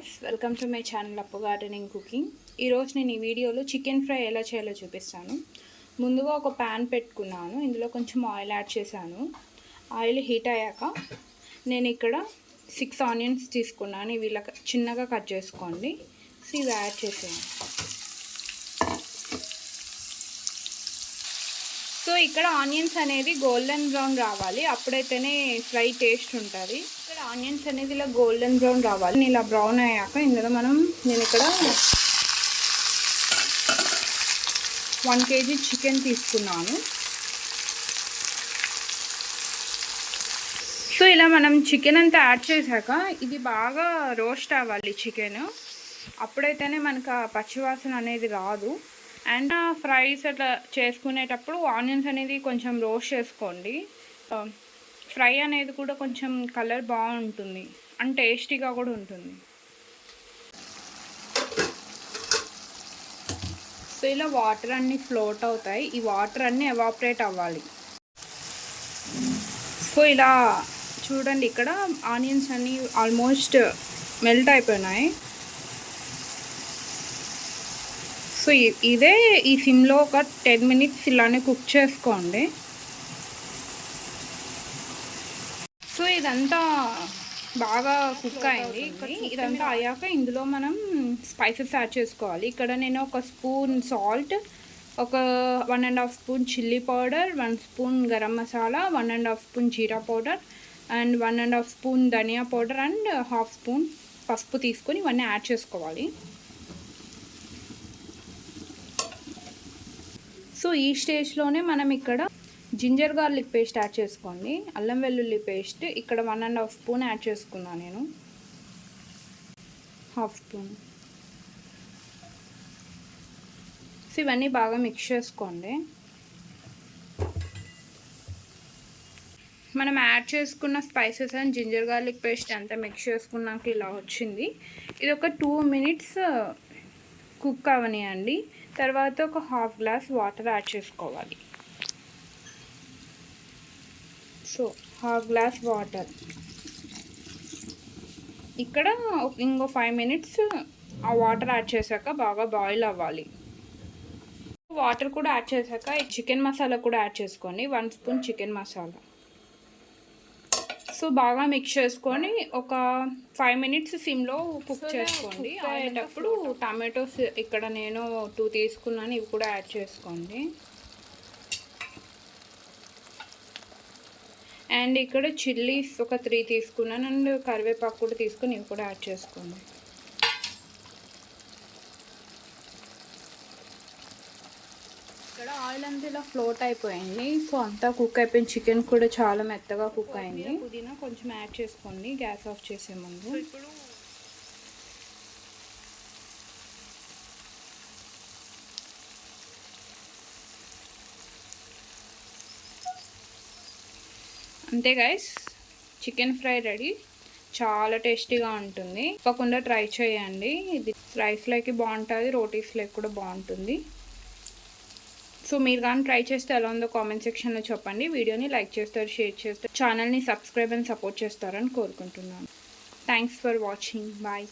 Guys welcome to my channel Appu gardening cooking ఈరోజు నేను ఈ వీడియోలో చికెన్ ఫ్రై ఎలా చేయాలో చూపిస్తాను. ముందుగా ఒక ప్యాన్ పెట్టుకున్నాను. ఇందులో కొంచెం ఆయిల్ యాడ్ చేశాను. ఆయిల్ హీట్ అయ్యాక నేను ఇక్కడ సిక్స్ ఆనియన్స్ తీసుకున్నాను. ఇవి ఇలా చిన్నగా కట్ చేసుకోండి. సో ఇవి యాడ్ చేసాను సో ఇక్కడ ఆనియన్స్ అనేది గోల్డెన్ బ్రౌన్ రావాలి. అప్పుడైతేనే ఫ్రై టేస్ట్ ఉంటుంది. ఇక్కడ ఆనియన్స్ అనేది ఇలా గోల్డెన్ బ్రౌన్ రావాలి. ఇలా బ్రౌన్ అయ్యాక ఇందులో మనం నేను ఇక్కడ వన్ కేజీ చికెన్ తీసుకున్నాను. సో ఇలా మనం చికెన్ అంతా యాడ్ చేశాక ఇది బాగా రోస్ట్ అవ్వాలి చికెన్. అప్పుడైతేనే మనకు ఆ పచ్చివాసన అనేది రాదు. అండ్ ఫ్రైస్ అట్లా చేసుకునేటప్పుడు ఆనియన్స్ అనేది కొంచెం రోస్ట్ చేసుకోండి. ఫ్రై అనేది కూడా కొంచెం కలర్ బాగుంటుంది అండ్ టేస్టీగా కూడా ఉంటుంది. సో ఇలా వాటర్ అన్నీ ఫ్లోట్ అవుతాయి. ఈ వాటర్ అన్నీ ఎవాపరేట్ అవ్వాలి. సో ఇలా చూడండి ఇక్కడ ఆనియన్స్ అన్నీ ఆల్మోస్ట్ మెల్ట్ అయిపోయినాయి. సో ఇదే ఈ సిమ్లో ఒక టెన్ మినిట్స్ ఇలానే కుక్ చేసుకోండి. ఇదంతా బాగా కుక్ అయింది. ఇదంతా అయ్యాక ఇందులో మనం స్పైసెస్ యాడ్ చేసుకోవాలి. ఇక్కడ నేను ఒక స్పూన్ సాల్ట్ ఒక one and half spoon chilli powder one spoon garam masala one and half spoon jeera powder and one and half spoon dhaniya powder and half spoon పసుపు తీసుకొని ఇవన్నీ యాడ్ చేసుకోవాలి. So ఈ స్టేజ్లోనే మనం ఇక్కడ జింజర్ గార్లిక్ పేస్ట్ యాడ్ చేసుకోండి. అల్లం వెల్లుల్లి పేస్ట్. ఇక్కడ one and half spoon add చేసుకున్నాను నేను. Half spoon. సో ఇవన్నీ బాగా మిక్స్ చేసుకోండి. మనం యాడ్ చేసుకున్న spices and ginger garlic paste అంతా మిక్స్ చేసుకున్నాక ఇలా వచ్చింది. ఇది ఒక టూ మినిట్స్ uh, కుక్ అవనియండి. తర్వాత ఒక హాఫ్ గ్లాస్ వాటర్ యాడ్ చేసుకోవాలి. So half glass water. ఇక్కడ ఇంకో ఫైవ్ మినిట్స్ ఆ వాటర్ యాడ్ చేశాక బాగా బాయిల్ అవ్వాలి. వాటర్ కూడా యాడ్ చేశాక ఈ చికెన్ మసాలా కూడా యాడ్ చేసుకోండి one spoon chicken masala. So బాగా మిక్స్ చేసుకొని ఒక ఫైవ్ మినిట్స్ సిమ్లో కుక్ చేసుకోండి. అయ్యేటప్పుడు టమాటోస్ ఇక్కడ నేను టూ తీసుకున్నాను ఇవి కూడా యాడ్ చేసుకోండి. అండ్ ఇక్కడ చిల్లీస్ ఒక త్రీ తీసుకున్నాను అండ్ కరివేపాకు కూడా తీసుకుని ఇవి కూడా యాడ్ చేసుకోండి. ఇక్కడ ఆయిల్ అంతా ఇలా ఫ్లోట్ అయిపోయింది. సో అంతా కుక్ అయిపోయింది చికెన్ కూడా చాలా మెత్తగా కుక్ అయింది. పుదీనా కొంచెం యాడ్ చేసుకోండి. గ్యాస్ ఆఫ్ చేసే ముందు. ఇప్పుడు అంతే గైస్ చికెన్ ఫ్రై రెడీ చాలా టేస్టీగా ఉంటుంది. తప్పకుండా ట్రై చేయండి. ఇది రైస్లోకి బాగుంటుంది రోటీస్లోకి కూడా బాగుంటుంది. సో మీరు కానీ ట్రై చేస్తే ఎలా ఉందో కామెంట్ సెక్షన్లో చెప్పండి. వీడియోని లైక్ చేస్తారు షేర్ చేస్తారు. ఛానల్ని సబ్స్క్రైబ్ అండ్ సపోర్ట్ చేస్తారని కోరుకుంటున్నాను. Thanks for watching bye